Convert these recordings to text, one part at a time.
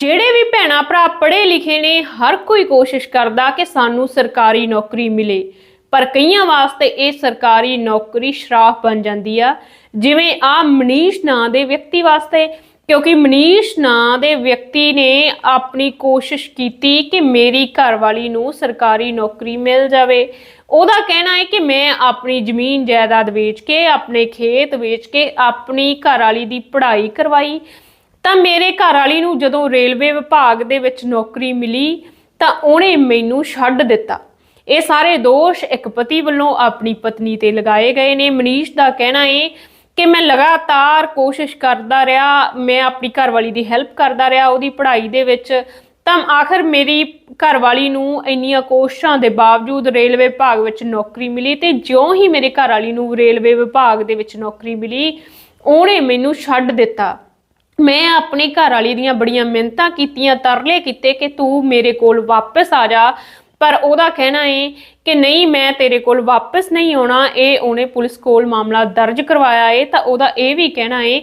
ਜਿਹੜੇ ਵੀ ਭੈਣਾ ਭਰਾ ਪੜ੍ਹੇ ਲਿਖੇ ਨੇ, ਹਰ ਕੋਈ ਕੋਸ਼ਿਸ਼ ਕਰਦਾ ਕਿ ਸਾਨੂੰ ਸਰਕਾਰੀ ਨੌਕਰੀ ਮਿਲੇ। ਪਰ ਕਈਆਂ ਵਾਸਤੇ ਇਹ ਸਰਕਾਰੀ ਨੌਕਰੀ ਸ਼ਰਾਫ ਬਣ ਜਾਂਦੀ ਆ। ਜਿਵੇਂ ਆ ਮਨੀਸ਼ ਨਾਂ ਦੇ ਵਿਅਕਤੀ ਵਾਸਤੇ, ਕਿਉਂਕਿ ਮਨੀਸ਼ ਨਾਂ ਦੇ ਵਿਅਕਤੀ ਨੇ ਆਪਣੀ ਕੋਸ਼ਿਸ਼ ਕੀਤੀ ਕਿ ਮੇਰੀ ਘਰਵਾਲੀ ਨੂੰ ਸਰਕਾਰੀ ਨੌਕਰੀ ਮਿਲ ਜਾਵੇ। ਉਹਦਾ ਕਹਿਣਾ ਹੈ ਕਿ ਮੈਂ ਆਪਣੀ ਜ਼ਮੀਨ ਜਾਇਦਾਦ ਵੇਚ ਕੇ, ਆਪਣੇ ਖੇਤ ਵੇਚ ਕੇ, ਆਪਣੀ ਘਰਵਾਲੀ ਦੀ ਪੜ੍ਹਾਈ ਕਰਵਾਈ। ਤਾਂ ਮੇਰੇ ਘਰ ਵਾਲੀ ਨੂੰ ਜਦੋਂ ਰੇਲਵੇ ਵਿਭਾਗ ਦੇ ਵਿੱਚ ਨੌਕਰੀ ਮਿਲੀ, ਤਾਂ ਉਹਨੇ ਮੈਨੂੰ ਛੱਡ ਦਿੱਤਾ। ਇਹ ਸਾਰੇ ਦੋਸ਼ ਇੱਕ ਪਤੀ ਵੱਲੋਂ ਆਪਣੀ ਪਤਨੀ ਤੇ ਲਗਾਏ ਗਏ ਨੇ। ਮਨੀਸ਼ ਦਾ ਕਹਿਣਾ ਹੈ ਕਿ ਮੈਂ ਲਗਾਤਾਰ ਕੋਸ਼ਿਸ਼ ਕਰਦਾ ਰਿਹਾ, ਮੈਂ ਆਪਣੀ ਘਰਵਾਲੀ ਦੀ ਹੈਲਪ ਕਰਦਾ ਰਿਹਾ ਉਹਦੀ ਪੜ੍ਹਾਈ ਦੇ ਵਿੱਚ। ਤਾਂ ਆਖਰ ਮੇਰੀ ਘਰਵਾਲੀ ਨੂੰ ਇੰਨੀਆਂ ਕੋਸ਼ਿਸ਼ਾਂ ਦੇ ਬਾਵਜੂਦ ਰੇਲਵੇ ਵਿਭਾਗ ਵਿੱਚ ਨੌਕਰੀ ਮਿਲੀ ਤੇ ਜਿਉਂ ਹੀ ਮੇਰੇ ਘਰਵਾਲੀ ਨੂੰ ਰੇਲਵੇ ਵਿਭਾਗ ਦੇ ਵਿੱਚ ਨੌਕਰੀ ਮਿਲੀ, ਉਹਨੇ ਮੈਨੂੰ ਛੱਡ ਦਿੱਤਾ। ਮੈਂ ਆਪਣੇ ਘਰ ਵਾਲੀ ਦੀਆਂ ਬੜੀਆਂ ਮਿਹਨਤਾਂ ਕੀਤੀਆਂ, ਤਰਲੇ ਕੀਤੇ ਕਿ ਤੂੰ ਮੇਰੇ ਕੋਲ ਵਾਪਸ ਆ ਜਾ। ਪਰ ਉਹਦਾ ਕਹਿਣਾ ਹੈ ਕਿ ਨਹੀਂ, ਮੈਂ ਤੇਰੇ ਕੋਲ ਵਾਪਸ ਨਹੀਂ ਆਉਣਾ। ਇਹ ਉਹਨੇ ਪੁਲਿਸ ਕੋਲ ਮਾਮਲਾ ਦਰਜ ਕਰਵਾਇਆ ਹੈ ਤਾਂ ਉਹਦਾ ਇਹ ਵੀ ਕਹਿਣਾ ਹੈ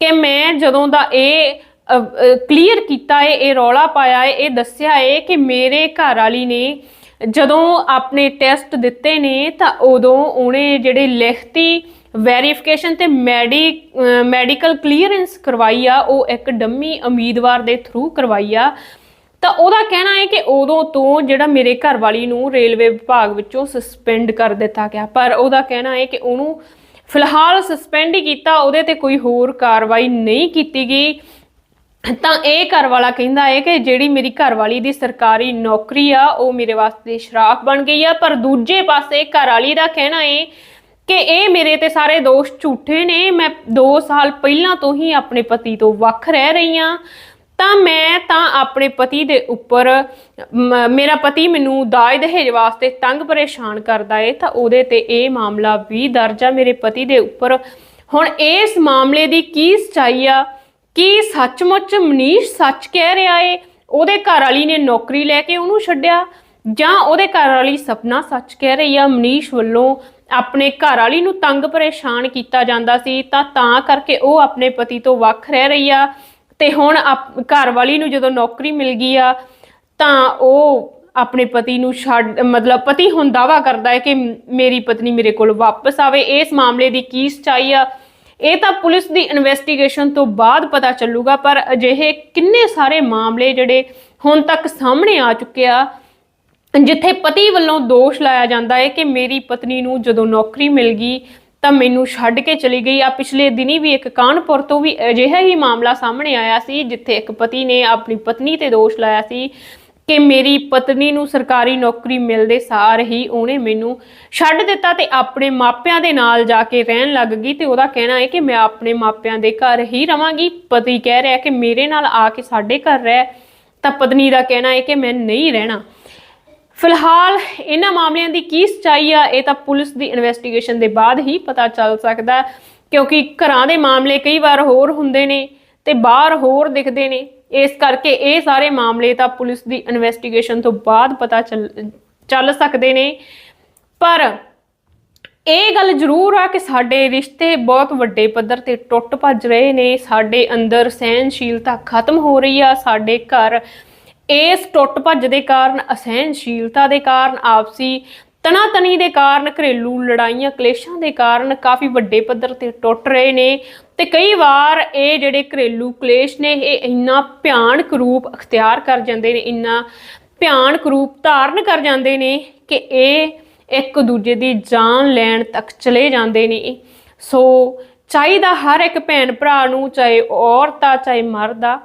ਕਿ ਮੈਂ ਜਦੋਂ ਦਾ ਇਹ ਕਲੀਅਰ ਕੀਤਾ ਹੈ ਇਹ ਰੌਲਾ ਪਾਇਆ ਹੈ ਇਹ ਦੱਸਿਆ ਹੈ ਕਿ ਮੇਰੇ ਘਰ ਵਾਲੀ ਨੇ ਜਦੋਂ ਆਪਣੇ ਟੈਸਟ ਦਿੱਤੇ ਨੇ ਤਾਂ ਉਦੋਂ ਉਹਨੇ ਜਿਹੜੇ ਲਿਖਤੀ ਵੈਰੀਫਿਕੇਸ਼ਨ ਤੇ ਮੈਡੀ ਮੈਡੀਕਲ ਕਲੀਅਰੈਂਸ ਕਰਵਾਈ ਆ, ਉਹ ਇੱਕ ਡੰਮੀ ਉਮੀਦਵਾਰ ਦੇ ਥਰੂ ਕਰਵਾਈ ਆ। ਤਾਂ ਉਹਦਾ ਕਹਿਣਾ ਹੈ ਕਿ ਉਦੋਂ ਤੋਂ ਜਿਹੜਾ ਮੇਰੇ ਘਰ ਵਾਲੀ ਨੂੰ ਰੇਲਵੇ ਵਿਭਾਗ ਵਿੱਚੋਂ ਸਸਪੈਂਡ ਕਰ ਦਿੱਤਾ ਗਿਆ। ਪਰ ਉਹਦਾ ਕਹਿਣਾ ਹੈ ਕਿ ਉਹਨੂੰ ਫਿਲਹਾਲ ਸਸਪੈਂਡ ਹੀ ਕੀਤਾ, ਉਹਦੇ ਤੇ ਕੋਈ ਹੋਰ ਕਾਰਵਾਈ ਨਹੀਂ ਕੀਤੀ ਗਈ। ਤਾਂ ਇਹ ਘਰ ਵਾਲਾ ਕਹਿੰਦਾ ਹੈ ਕਿ ਜਿਹੜੀ ਮੇਰੀ ਘਰ ਵਾਲੀ ਦੀ ਸਰਕਾਰੀ ਨੌਕਰੀ ਆ, ਉਹ ਮੇਰੇ ਵਾਸਤੇ ਸ਼ਰਾਪ ਬਣ ਗਈ ਆ। ਪਰ ਦੂਜੇ ਪਾਸੇ ਘਰ ਵਾਲੀ ਦਾ ਕਹਿਣਾ ਹੈ ਕਿ ਇਹ ਮੇਰੇ ਤੇ ਸਾਰੇ ਦੋਸ਼ ਝੂਠੇ ਨੇ, ਮੈਂ 2 ਸਾਲ ਪਹਿਲਾਂ ਤੋਂ ਹੀ ਆਪਣੇ ਪਤੀ ਤੋਂ ਵੱਖ ਰਹਿ ਰਹੀ ਹਾਂ। ਤਾਂ ਮੈਂ ਤਾਂ ਆਪਣੇ ਪਤੀ ਦੇ ਉੱਪਰ ਮੇਰਾ ਪਤੀ ਮੈਨੂੰ ਦਾਜ ਦਹੇਜ ਵਾਸਤੇ ਤੰਗ ਪਰੇਸ਼ਾਨ ਕਰਦਾ ਏ, ਤਾਂ ਉਹਦੇ ਤੇ ਇਹ ਮਾਮਲਾ ਵੀ ਦਰਜ ਆ ਮੇਰੇ ਪਤੀ ਦੇ ਉੱਪਰ। ਹੁਣ ਇਸ ਮਾਮਲੇ ਦੀ ਕੀ ਸਚਾਈ ਆ? ਕੀ ਸੱਚਮੁੱਚ ਮਨੀਸ਼ ਸੱਚ ਕਹਿ ਰਿਹਾ ਏ? ਉਹਦੇ ਘਰ ਵਾਲੀ ਨੇ ਨੌਕਰੀ ਲੈ ਕੇ ਉਹਨੂੰ ਛੱਡਿਆ ਜਾਂ ਉਹਦੇ ਘਰ ਵਾਲੀ ਸਪਨਾ ਸੱਚ ਕਹਿ ਰਹੀ ਆ ਮਨੀਸ਼ ਵੱਲੋਂ ਆਪਣੇ ਘਰ ਵਾਲੀ ਨੂੰ ਤੰਗ ਪਰੇਸ਼ਾਨ ਕੀਤਾ ਜਾਂਦਾ ਸੀ, ਤਾਂ ਤਾਂ ਕਰਕੇ ਉਹ ਆਪਣੇ ਪਤੀ ਤੋਂ ਵੱਖ ਰਹਿ ਰਹੀ ਆ। ਤੇ ਹੁਣ ਆਪ- ਘਰ ਵਾਲੀ ਨੂੰ ਜਦੋਂ ਨੌਕਰੀ ਮਿਲ ਗਈ ਆ, ਤਾਂ ਉਹ ਆਪਣੇ ਪਤੀ ਨੂੰ ਛੱਡ, ਮਤਲਬ ਪਤੀ ਹੁਣ ਦਾਵਾ ਕਰਦਾ ਹੈ ਕਿ ਮੇਰੀ ਪਤਨੀ ਮੇਰੇ ਕੋਲ ਵਾਪਸ ਆਵੇ। ਇਸ ਮਾਮਲੇ ਦੀ ਕੀ ਸਚਾਈ ਆ? ਇਹ ਤਾਂ ਪੁਲਿਸ ਦੀ ਇਨਵੈਸਟੀਗੇਸ਼ਨ ਤੋਂ ਬਾਅਦ ਪਤਾ ਚੱਲੂਗਾ, ਪਰ ਅਜਿਹੇ ਕਿੰਨੇ ਸਾਰੇ ਮਾਮਲੇ ਜਿਹੜੇ ਹੁਣ ਤੱਕ ਸਾਹਮਣੇ ਆ ਚੁੱਕੇ ਆ ਜਿੱਥੇ ਪਤੀ ਵੱਲੋਂ ਦੋਸ਼ ਲਾਇਆ ਜਾਂਦਾ ਹੈ ਕਿ ਮੇਰੀ ਪਤਨੀ ਨੂੰ ਜਦੋਂ ਨੌਕਰੀ ਮਿਲ ਗਈ ਤਾਂ ਮੈਨੂੰ ਛੱਡ ਕੇ ਚਲੀ ਗਈ। ਆ ਪਿਛਲੇ ਦਿਨੀ ਵੀ ਇੱਕ ਕਾਨਪੁਰ ਤੋਂ ਵੀ ਅਜਿਹਾ ਹੀ ਮਾਮਲਾ ਸਾਹਮਣੇ ਆਇਆ ਸੀ, ਜਿੱਥੇ ਇੱਕ ਪਤੀ ਨੇ ਆਪਣੀ ਪਤਨੀ ਤੇ ਦੋਸ਼ ਲਾਇਆ ਸੀ ਕਿ ਮੇਰੀ ਪਤਨੀ ਨੂੰ ਸਰਕਾਰੀ ਨੌਕਰੀ ਮਿਲਦੇ ਸਾਰ ਹੀ ਉਹਨੇ ਮੈਨੂੰ ਛੱਡ ਦਿੱਤਾ ਤੇ ਆਪਣੇ ਮਾਪਿਆਂ ਦੇ ਨਾਲ ਜਾ ਕੇ ਰਹਿਣ ਲੱਗ ਗਈ ਤੇ ਉਹਦਾ ਕਹਿਣਾ ਹੈ ਕਿ ਮੈਂ ਆਪਣੇ ਮਾਪਿਆਂ ਦੇ ਘਰ ਹੀ ਰਵਾਂਗੀ। ਪਤੀ ਕਹਿ ਰਿਹਾ ਕਿ ਮੇਰੇ ਨਾਲ ਆ ਕੇ ਸਾਡੇ ਘਰ ਰਹਿ। ਤਾਂ ਪਤਨੀ ਦਾ ਕਹਿਣਾ ਹੈ ਕਿ ਮੈਂ ਨਹੀਂ ਰਹਿਣਾ। ਫਿਲਹਾਲ ਇਹਨਾਂ ਮਾਮਲਿਆਂ ਦੀ ਕੀ ਸਚਾਈ ਆ, ਇਹ ਤਾਂ ਪੁਲਿਸ ਦੀ ਇਨਵੈਸਟੀਗੇਸ਼ਨ ਦੇ ਬਾਅਦ ਹੀ ਪਤਾ ਚੱਲ ਸਕਦਾ ਕਿਉਂਕਿ ਘਰਾਂ ਦੇ ਮਾਮਲੇ ਕਈ ਵਾਰ ਹੋਰ ਹੁੰਦੇ ਨੇ ਤੇ ਬਾਹਰ ਹੋਰ ਦਿਖਦੇ ਨੇ। ਇਸ ਕਰਕੇ ਇਹ ਸਾਰੇ ਮਾਮਲੇ ਤਾਂ ਪੁਲਿਸ ਦੀ ਇਨਵੈਸਟੀਗੇਸ਼ਨ ਤੋਂ ਬਾਅਦ ਪਤਾ ਚੱਲ ਚੱਲ ਸਕਦੇ ਨੇ। ਪਰ ਇਹ ਗੱਲ ਜ਼ਰੂਰ ਆ ਕਿ ਸਾਡੇ ਰਿਸ਼ਤੇ ਬਹੁਤ ਵੱਡੇ ਪੱਧਰ ਤੇ ਟੁੱਟ ਭੱਜ ਰਹੇ ਨੇ, ਸਾਡੇ ਅੰਦਰ ਸਹਿਨਸ਼ੀਲਤਾ ਖਤਮ ਹੋ ਰਹੀ ਆ, ਸਾਡੇ ਘਰ ਇਸ ਟੁੱਟ ਭੱਜ ਦੇ ਕਾਰਨ, ਅਸਹਿਣਸ਼ੀਲਤਾ ਦੇ ਕਾਰਨ, ਆਪਸੀ ਤਣਾਤਣੀ ਦੇ ਕਾਰਨ, ਘਰੇਲੂ ਲੜਾਈਆਂ, ਕਲੇਸ਼ਾਂ ਦੇ ਕਾਰਨ ਕਾਫੀ ਵੱਡੇ ਪੱਧਰ ਤੇ ਟੁੱਟ ਰਹੇ ਨੇ ਤੇ ਕਈ ਵਾਰ ਇਹ ਜਿਹੜੇ ਘਰੇਲੂ ਕਲੇਸ਼ ਨੇ, ਇਹ ਇੰਨਾ ਭਿਆਨਕ ਰੂਪ ਅਖਤਿਆਰ ਕਰ ਜਾਂਦੇ ਨੇ, ਇੰਨਾ ਭਿਆਨਕ ਰੂਪ ਧਾਰਨ ਕਰ ਜਾਂਦੇ ਨੇ ਕਿ ਇਹ ਇੱਕ ਦੂਜੇ ਦੀ ਜਾਨ ਲੈਣ ਤੱਕ ਚਲੇ ਜਾਂਦੇ ਨੇ। ਸੋ ਚਾਹੀਦਾ ਹਰ ਇੱਕ ਭੈਣ ਭਰਾ ਨੂੰ, ਚਾਹੇ ਔਰਤ ਆ, ਚਾਹੇ ਮਰਦ ਆ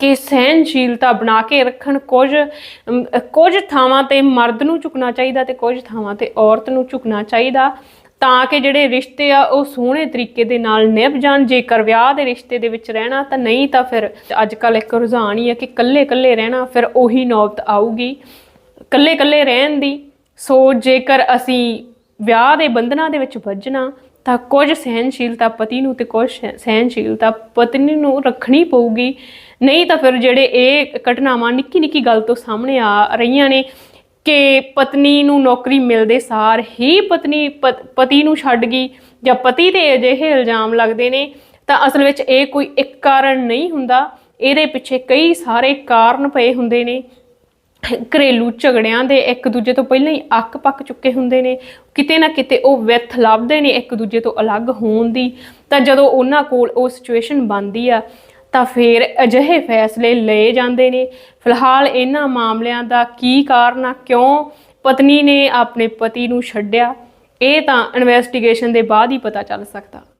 ਕਿ ਸਹਿਨਸ਼ੀਲਤਾ ਬਣਾ ਕੇ ਰੱਖਣ, ਕੁਝ ਕੁਝ ਥਾਵਾਂ ਤੇ ਮਰਦ ਨੂੰ ਝੁਕਣਾ ਚਾਹੀਦਾ ਤੇ ਕੁਝ ਥਾਵਾਂ ਤੇ ਔਰਤ ਨੂੰ ਝੁਕਣਾ ਚਾਹੀਦਾ ਤਾਂ ਕਿ ਜਿਹੜੇ ਰਿਸ਼ਤੇ ਆ ਉਹ ਸੋਹਣੇ ਤਰੀਕੇ ਦੇ ਨਾਲ ਨਿਭ ਜਾਣ। ਜੇਕਰ ਵਿਆਹ ਦੇ ਰਿਸ਼ਤੇ ਦੇ ਵਿੱਚ ਰਹਿਣਾ ਤਾਂ ਨਹੀਂ ਤਾਂ ਫਿਰ ਅੱਜ ਕੱਲ ਇੱਕ ਰੁਝਾਨ ਹੀ ਹੈ ਕਿ ਇਕੱਲੇ ਇਕੱਲੇ ਰਹਿਣਾ, ਫਿਰ ਉਹੀ ਨੌਬਤ ਆਊਗੀ। ਇਕੱਲੇ ਇਕੱਲੇ ਰਹਿਣ ਦੀ ਸੋ ਜੇਕਰ ਅਸੀਂ ਵਿਆਹ ਦੇ ਬੰਧਨਾਂ ਦੇ ਵਿੱਚ ਵੱਜਣਾ ਤਾਂ ਕੁਝ ਸਹਿਨਸ਼ੀਲਤਾ ਪਤੀ ਨੂੰ ਤੇ ਕੁਝ ਸਹਿ- ਸਹਿਨਸ਼ੀਲਤਾ ਪਤਨੀ ਨੂੰ ਰੱਖਣੀ ਪਊਗੀ। ਨਹੀਂ ਤਾਂ ਫਿਰ ਜਿਹੜੇ ਇਹ ਘਟਨਾਵਾਂ ਨਿੱਕੀ ਨਿੱਕੀ ਗੱਲ ਤੋਂ ਸਾਹਮਣੇ ਆ ਰਹੀਆਂ ਨੇ ਕਿ ਪਤਨੀ ਨੂੰ ਨੌਕਰੀ ਮਿਲਦੇ ਸਾਰ ਹੀ ਪਤਨੀ ਪਤ- ਪਤੀ ਨੂੰ ਛੱਡ ਗਈ ਜਾਂ ਪਤੀ ਤੇ ਅਜਿਹੇ ਇਲਜ਼ਾਮ ਲੱਗਦੇ ਨੇ, ਤਾਂ ਅਸਲ ਵਿੱਚ ਇਹ ਕੋਈ ਇੱਕ ਕਾਰਨ ਨਹੀਂ ਹੁੰਦਾ। ਇਹਦੇ ਪਿੱਛੇ ਕਈ ਸਾਰੇ ਕਾਰਨ ਪਏ ਹੁੰਦੇ ਨੇ। ਘਰੇਲੂ ਝਗੜਿਆਂ ਦੇ ਇੱਕ ਦੂਜੇ ਤੋਂ ਪਹਿਲਾਂ ਹੀ ਅੱਕ ਪੱਕ ਚੁੱਕੇ ਹੁੰਦੇ ਨੇ। ਕਿਤੇ ਨਾ ਕਿਤੇ ਉਹ ਵਿਥ ਲੱਭਦੇ ਨੇ ਇੱਕ ਦੂਜੇ ਤੋਂ ਅਲੱਗ ਹੋਣ ਦੀ। ਤਾਂ ਜਦੋਂ ਉਹਨਾਂ ਕੋਲ ਉਹ ਸਿਚੁਏਸ਼ਨ ਬਣਦੀ ਆ ਤਾਂ ਫਿਰ ਅਜਿਹੇ ਫੈਸਲੇ ਲਏ ਜਾਂਦੇ ਨੇ। ਫਿਲਹਾਲ ਇਹਨਾਂ ਮਾਮਲਿਆਂ ਦਾ ਕੀ ਕਾਰਨ ਆ, ਕਿਉਂ ਪਤਨੀ ਨੇ ਆਪਣੇ ਪਤੀ ਨੂੰ ਛੱਡਿਆ, ਇਹ ਤਾਂ ਇਨਵੈਸਟੀਗੇਸ਼ਨ ਦੇ ਬਾਅਦ ਹੀ ਪਤਾ ਚੱਲ ਸਕਦਾ।